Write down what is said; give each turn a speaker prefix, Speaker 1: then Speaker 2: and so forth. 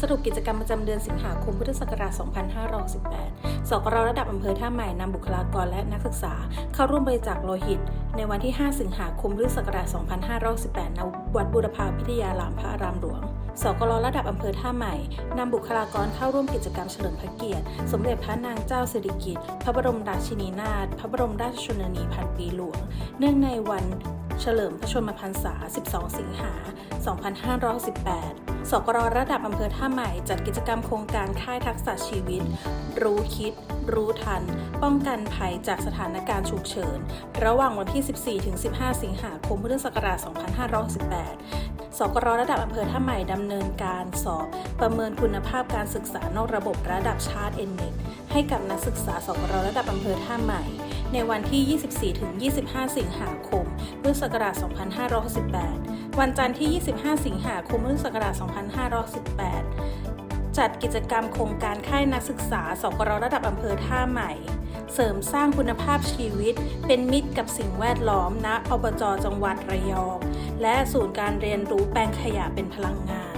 Speaker 1: สรุปกิจกรรมประจำเดือนสิงหาคมพุทธศักราช 2568สกรระดับอำเภอท่าใหม่นำบุคลากรและนักศึกษา เข้าร่วมบริจาคโลหิต ในวันที่ 5 สิงหาคมพุทธศักราช 2518 ณ วัดบูรพาพิทยารามพระอารามหลวง สกรระดับอำเภอท่าใหม่นำบุคลากรเข้าร่วมกิจกรรมเฉลิมพระเกียรติ สมเด็จพระนางเจ้าสิริกิติ์ พระบรมราชินีนาถ พระบรมราชชนนีพันปีหลวง เนื่องในวันเฉลิมพระชนมพรรษา 12 สิงหา 2518 สกรระดับอำเภอท่าใหม่จัดกิจกรรมโครงการค่ายทักษะชีวิต รู้คิด รู้ทัน ป้องกันภัยจากสถานการณ์ฉุกเฉิน ระหว่างวันที่ 14 ถึง 15 สิงหาคมพุทธศักราช 2518 สกรระดับอำเภอท่าใหม่ดำเนินการสอบ ประเมินคุณภาพการศึกษานอกระบบระดับชาติเอ็นเน็ตให้กับนักศึกษาสกรระดับอำเภอท่าใหม่ ในวันที่ 24 ถึง 25 สิงหาคมพุทธศักราช 2568 วันจันทร์ที่ 25 สิงหาคมพุทธศักราช 2518 จัดกิจกรรมโครงการค่ายนักศึกษาสกรระดับอำเภอท่าใหม่ เสริมสร้างคุณภาพชีวิต เป็นมิตรกับสิ่งแวดล้อมณอบจจังหวัดระยอง และศูนย์การเรียนรู้แปลงขยะเป็นพลังงาน